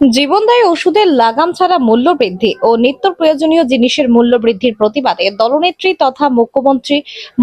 জীবনদায়ী ওষুধের লাগাম ছাড়া মূল্য বৃদ্ধি ও নিত্য প্রয়োজনীয় জিনিসের মূল্য বৃদ্ধির প্রতিবাদে দলনেত্রী তথা মুখ্যমন্ত্রী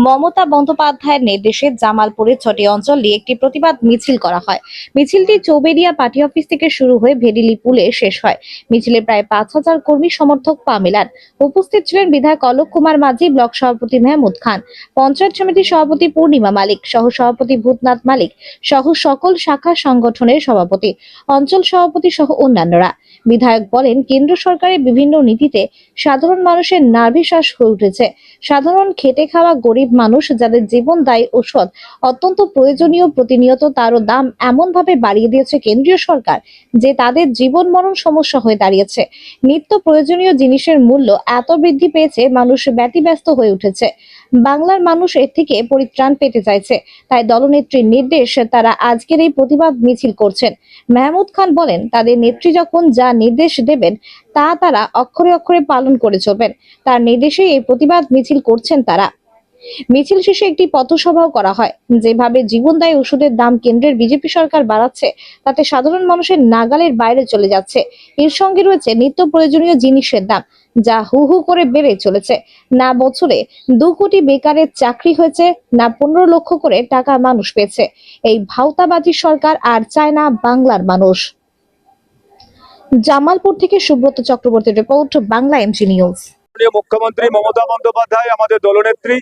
মমতা বন্দ্যোপাধ্যায়ের নির্দেশে জামালপুরের ছটি অঞ্চল নিয়ে একটি প্রতিবাদ মিছিল করা হয়। মিছিলটি চৌবেরিয়া পার্টি অফিস থেকে শুরু হয়ে ভেডিলি পুলে শেষ হয়। মিছিলে প্রায় পাঁচ হাজার কর্মী সমর্থক পা মেলান। উপস্থিত ছিলেন বিধায়ক অলোক কুমার মাঝি, ব্লক সভাপতি মেহমুদ খান, পঞ্চায়েত সমিতির সভাপতি পূর্ণিমা মালিক, সহ সভাপতি ভূতনাথ মালিক, সহ সকল শাখা সংগঠনের সভাপতি, অঞ্চল সভাপতি সহ অন্যান্যরা। বিধায়ক বলেন, কেন্দ্র সরকারের বিভিন্ন নীতিতে সাধারণ মানুষের নার্ভিশ্বাস হয়ে উঠেছে। সাধারণ খেটে খাওয়া গরিব মানুষ যাদের জীবন দায়ী ঔষধ, অত্যন্ত প্রয়োজনীয় প্রতিনিয়ত তারও দাম এমনভাবে বাড়িয়ে দিয়েছে কেন্দ্রীয় সরকার যে তাদের জীবন মরণ সমস্যা হয়ে দাঁড়িয়েছে। নিত্য প্রয়োজনীয় জিনিসের মূল্য এত বৃদ্ধি পেয়েছে, মানুষ ব্যতিব্যস্ত হয়ে উঠেছে। বাংলার মানুষ এর থেকে পরিত্রাণ পেতে চাইছে। তাই দলনেত্রীর নির্দেশ তারা আজকের এই প্রতিবাদ মিছিল করছেন। মেহমুদ খান বলেন, তাদের নেত্রী যখন যা নির্দেশ দেবেন, তা তারা অক্ষরে অক্ষরে পালন করে চলবেন। তার নির্দেশে এই প্রতিবাদ মিছিল করছেন তারা। মিছিল শেষে একটি পথসভাও করা হয়। যেভাবে জীবনদায়ী ওষুধের দাম কেন্দ্রের বিজেপি সরকার বাড়াচ্ছে, তাতে সাধারণ মানুষের নাগালের বাইরে চলে যাচ্ছে। এর সঙ্গে রয়েছে নিত্য প্রয়োজনীয় জিনিসের দাম। যা হু হু করে বেড়ে চলেছে। না বছরে দু কোটি বেকারের চাকরি হয়েছে, না পনেরো লক্ষ করে টাকা মানুষ পেয়েছে। এই ভাওতাবাজি সরকার আর চায় না বাংলার মানুষ। জামালপুর থেকে সুব্রত চক্রবর্তীর রিপোর্ট, বাংলা এমজি নিউজ মুখ্যমন্ত্রী মমতা বন্দ্যোপাধ্যায়, আমাদের দলনেত্রী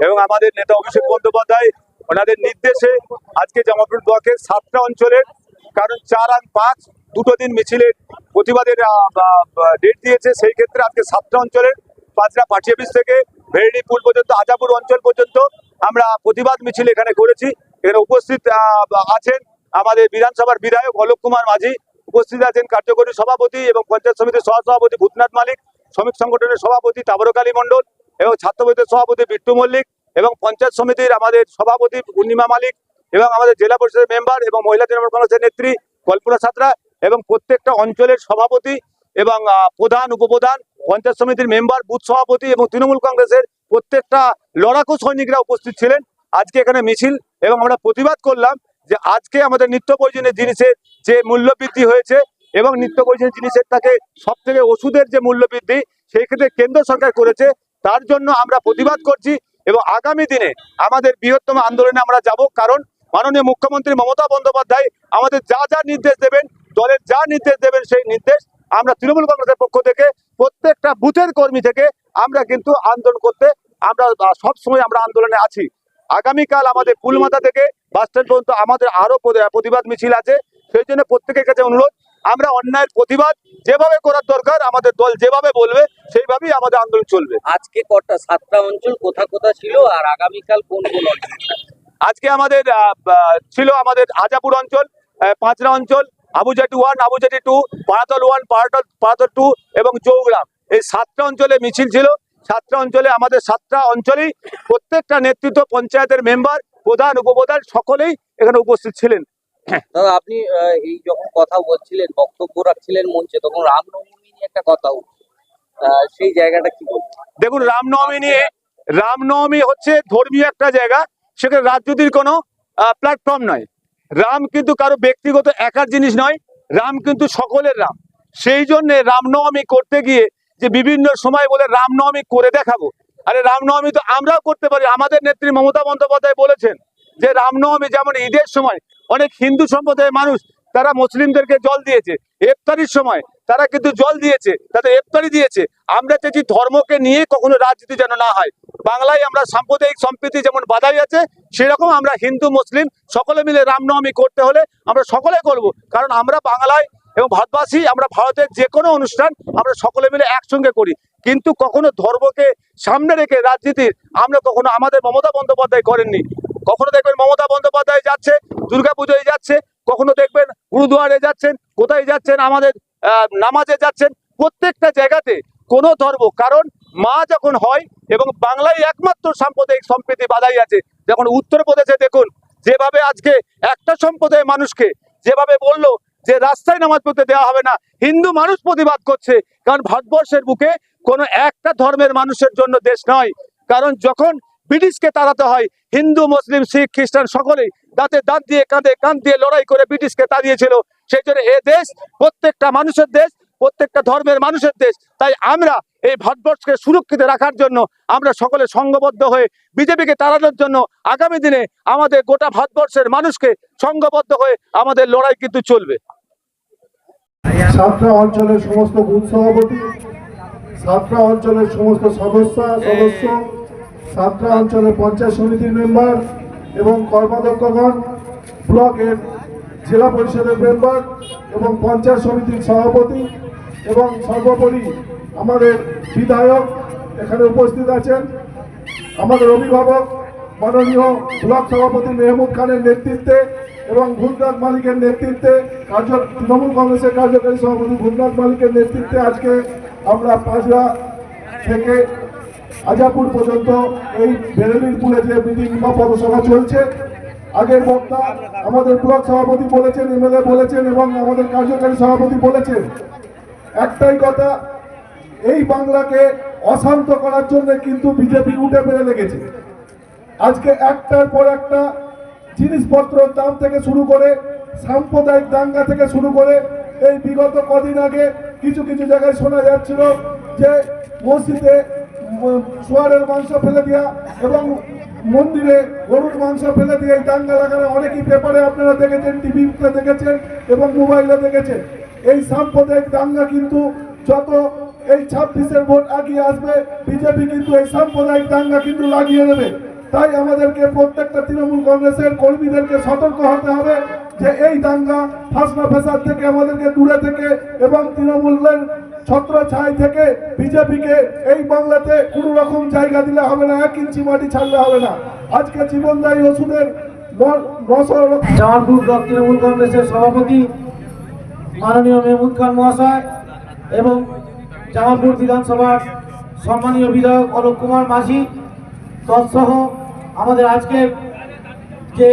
এবং আমাদের নেতা অভিষেক বন্দ্যোপাধ্যায়, ওনাদের নির্দেশে আজকে জামালপুর ব্লকের সাতটা অঞ্চলের, কারণ চার আর পাঁচ দুটো দিন মিছিলের প্রতিবাদের ডেট দিয়েছে, সেই ক্ষেত্রে আজকে সাতটা অঞ্চলের পাঁচটা পার্টি অফিস থেকে ভেড়িপুর পর্যন্ত, আজাপুর অঞ্চল পর্যন্ত আমরা প্রতিবাদ মিছিল এখানে করেছি। এখানে উপস্থিত আছেন আমাদের বিধানসভার বিধায়ক অলোক কুমার মাঝি, উপস্থিত আছেন কার্যকরী সভাপতি এবং পঞ্চায়েত সমিতির সহসভাপতি ভূতনাথ মালিক, শ্রমিক সংগঠনের সভাপতি তাবরকালী মণ্ডল এবং ছাত্রবৈদের সভাপতি বিট্টু মল্লিক এবং পঞ্চায়েত সমিতির আমাদের সভাপতি পূর্ণিমা মালিক এবং আমাদের জেলা পরিষদের মেম্বার এবং মহিলা তৃণমূল কংগ্রেসের নেত্রী কল্পনা সাঁতরা এবং প্রত্যেকটা অঞ্চলের সভাপতি এবং প্রধান, উপপ্রধান, পঞ্চায়েত সমিতির মেম্বার, বুথ সভাপতি এবং তৃণমূল কংগ্রেসের প্রত্যেকটা লড়াকু সৈনিকরা উপস্থিত ছিলেন। আজকে এখানে মিছিল এবং আমরা প্রতিবাদ করলাম যে আজকে আমাদের নিত্য প্রয়োজনীয় জিনিসের যে মূল্য বৃদ্ধি হয়েছে এবং নিত্য প্রয়োজনীয় জিনিসের তাকে সব থেকে ওষুধের যে মূল্য বৃদ্ধি সেই ক্ষেত্রে কেন্দ্র সরকার করেছে, তার জন্য আমরা প্রতিবাদ করছি এবং আগামী দিনে আমাদের বৃহত্তম আন্দোলনে আমরা যাব। কারণ মাননীয় মুখ্যমন্ত্রী মমতা বন্দ্যোপাধ্যায় আমাদের যা যা নির্দেশ দেবেন দলের যা নির্দেশ দেবেন সেই নির্দেশ আমরা তৃণমূল কংগ্রেসের পক্ষ থেকে প্রত্যেকটা বুথের কর্মী থেকে আমরা কিন্তু আন্দোলন করতে আমরা সব সময় আমরা আন্দোলনে আছি। আগামীকাল আমাদের ফুলমাথা থেকে বাস স্ট্যান্ড পর্যন্ত আমাদের আরও প্রতি- প্রতিবাদ মিছিল আছে। সেই জন্য প্রত্যেকের কাছে অনুরোধ আমরা অন্যায়ের প্রতিবাদ যেভাবে করার দরকার আমাদের দল যেভাবে বলবে সেইভাবেই আমাদের আন্দোলন চলবে। আজকে কটা? সাতটা অঞ্চল কোথা কোথা ছিল আর আগামীকাল কোন কোন অঞ্চল? আজকে আমাদের ছিল আমাদের আজাপুর অঞ্চল পাঁচরা অঞ্চল Abujati one Abujati two Paratal one Paratal Paratal two এবং চৌগ্রাম এই সাতটা অঞ্চলে মিছিল ছিল। সাতটা অঞ্চলে আমাদের সাতটা অঞ্চলেই প্রত্যেকটা নেতৃত্ব পঞ্চায়েতের মেম্বার প্রধান উপপ্রধান সকলেই এখানে উপস্থিত ছিলেন। দাদা আপনি এই যখন কথা বলছিলেন বক্তব্য রাখছিলেন মঞ্চে তখন রামনবমী নিয়ে একটা কথা সেই জায়গাটা কি দেখুন রামনবমী নিয়ে রামনবমী হচ্ছে ধর্মীয় একটা জায়গা। সেখানে রাজনীতির কোনো প্ল্যাটফর্ম নয়। রাম কিন্তু কারও ব্যক্তিগত একার জিনিস নয়, রাম কিন্তু সকলের রাম। সেই জন্য রামনবমী করতে গিয়ে যে বিভিন্ন সময় বলে রামনবমী করে দেখাবো, আরে রামনবমী তো আমরাও করতে পারি। আমাদের নেত্রী মমতা বন্দ্যোপাধ্যায় বলেছেন যে রামনবমী যেমন ঈদের সময় অনেক হিন্দু সম্প্রদায়ের মানুষ, তারা মুসলিমদেরকে জল দিয়েছে। ইফতারির সময় তারা কিন্তু জল দিয়েছে, তাদের ইফতারি দিয়েছে। আমরা চাইছি ধর্মকে নিয়ে কখনো রাজনীতি যেন না হয়। বাংলায় আমরা সাম্প্রদায়িক সম্প্রীতি যেমন বাধাই আছে, সেরকম আমরা হিন্দু, মুসলিম সকলে মিলে রামনবমী করতে হলে আমরা সকলে করব। কারণ আমরা বাংলায় এবং ভারতবাসী, আমরা ভারতের যে কোনো অনুষ্ঠান আমরা সকলে মিলে একসঙ্গে করি। কিন্তু কখনো ধর্মকে সামনে রেখে রাজনীতির আমরা কখনো আমাদের মমতা বন্দ্যোপাধ্যায় করেননি। কখনো দেখবেন মমতা বন্দ্যোপাধ্যায় যাচ্ছে, দুর্গাপুজোয় যাচ্ছে, কখনো দেখবেন গুরুদুয়ারে যাচ্ছেন, কোথায় যাচ্ছেন আমাদের নামাজে যাচ্ছেন, প্রত্যেকটা জায়গাতে কোনো ধর্ম, কারণ মা যখন হয় এবং বাংলায় একমাত্র সাম্প্রদায়িক সম্প্রীতি বাধাই আছে যখন উত্তরপ্রদেশে দেখুন, যেভাবে আজকে একটা সম্প্রদায়ের মানুষকে যেভাবে বলল যে রাস্তায় নামাজ পড়তে দেওয়া হবে না, হিন্দু মানুষ প্রতিবাদ করছে, কারণ ভারতবর্ষের বুকে কোনো একটা ধর্মের মানুষের জন্য দেশ নয়। কারণ যখন ব্রিটিশকে তাড়াতে হয়, হিন্দু, মুসলিম, শিখ, খ্রিস্টান সকলেই দাঁতে দাঁত দিয়ে কাঁধে কাঁধ দিয়ে লড়াই করে ব্রিটিশকে তাড়িয়েছিল সেই জন্য এ দেশ প্রত্যেকটা মানুষের দেশ, প্রত্যেকটা ধর্মের মানুষের দেশ। তাই আমরা এই ভারতবর্ষকে সুরক্ষিত রাখার জন্য আমরা সকলে সংঘবদ্ধ হয়ে বিজেপিকে তাড়ানোর জন্য আগামী দিনে আমাদের গোটা ভারতবর্ষের মানুষকে সংঘবদ্ধ হয়ে আমাদের লড়াই কিন্তু চলবে। সাতটা অঞ্চলের সমস্ত বুথ সভাপতি সাতটা অঞ্চলের সমস্ত সদস্য সদস্য সাতটা অঞ্চলের পঞ্চায়েত সমিতির মেম্বার এবং কর্মাধ্যক্ষগণ, ব্লকের জেলা পরিষদের মেম্বার এবং পঞ্চায়েত সমিতির সভাপতি এবং সর্বোপরি আমাদের বিধায়ক এখানে উপস্থিত আছেন। আমাদের অভিভাবক মাননীয় ব্লক সভাপতি মেহমুদ খানের নেতৃত্বে এবং ভূতনাথ মালিকের নেতৃত্বে কার্য, তৃণমূল কংগ্রেসের কার্যকারী সভাপতি ভূতনাথ মালিকের নেতৃত্বে আজকে আমরা পাঁচরা থেকে আজাপুর পর্যন্ত এই বেরেলিনপুরে যে মিটিং বা পদসভা চলছে আগের বক্তা আমাদের ব্লক সভাপতি বলেছেন, এমএলএ বলেছেন এবং আমাদের কার্যকারী সভাপতি বলেছেন। একটাই কথা, এই বাংলাকে অশান্ত করার জন্য কিন্তু বিজেপি উঠে পেরে লেগেছে। আজকে একটার পর একটা জিনিসপত্রের দাম থেকে শুরু করে, সাম্প্রদায়িক দাঙ্গা থেকে শুরু করে, এই বিগত কদিন আগে কিছু কিছু জায়গায় শোনা যাচ্ছিল যে মসজিদে সোয়ারের মাংস ফেলে দেওয়া এবং মন্দিরে গরুর মাংস ফেলে দিয়ে এই দাঙ্গা লাগানো, অনেকই পেপারে আপনারা দেখেছেন টিভিতে দেখেছেন এবং মোবাইলে দেখেছেন। এই সাম্প্রদায়িক দাঙ্গা কিন্তু যত এই ছাব্বিশের ভোট আগিয়ে আসবে, বিজেপি কিন্তু এই সাম্প্রদায়িক দাঙ্গা কিন্তু লাগিয়ে দেবে তাই আমাদেরকে প্রত্যেকটা তৃণমূল কংগ্রেসের কর্মীদেরকে সতর্ক হতে হবে যে এই দাঙ্গা ফাঁসনা ফেসাদ থেকে আমাদেরকে দূরে থেকে এবং তৃণমূলের ছত্র ছাই থেকে বিজেপিকে এই বাংলাতে কোনো রকম জায়গা দিলে হবে না, এক ইঞ্চি মাটি ছাড়লে হবে না। আজকে জীবনদায়ী ওষুধের জামালপুর ব্লক তৃণমূল কংগ্রেসের সভাপতি মাননীয় মেহমুদ খান মহাশয় এবং জামালপুর বিধানসভার সম্মানীয় বিধায়ক অলোক কুমার মাঝি, তৎসহ আমাদের আজকের যে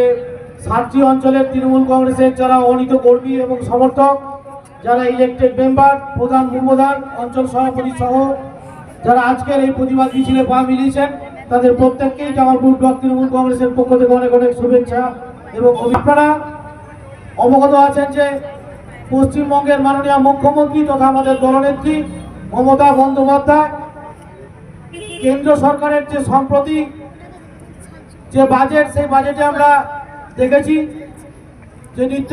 সাতটি অঞ্চলের তৃণমূল কংগ্রেসের যারা অনিত কর্মী এবং সমর্থক যারা ইলেকটেড মেম্বার প্রধান উপপ্রধান, অঞ্চল সভাপতি সহ যারা আজকের এই প্রতিবাদ মিছিলে পা মিলিয়েছেন, তাদের প্রত্যেককেই জামালপুর ব্লক তৃণমূল কংগ্রেসের পক্ষ থেকে অনেক অনেক শুভেচ্ছা এবং অভিপ্রায় অবগত আছেন যে পশ্চিমবঙ্গের মাননীয় মুখ্যমন্ত্রী তথা আমাদের দলনেত্রী মমতা বন্দ্যোপাধ্যায়, কেন্দ্র সরকারের যে সম্প্রতি যে বাজেট সেই বাজেটে আমরা দেখেছি যে নিত্য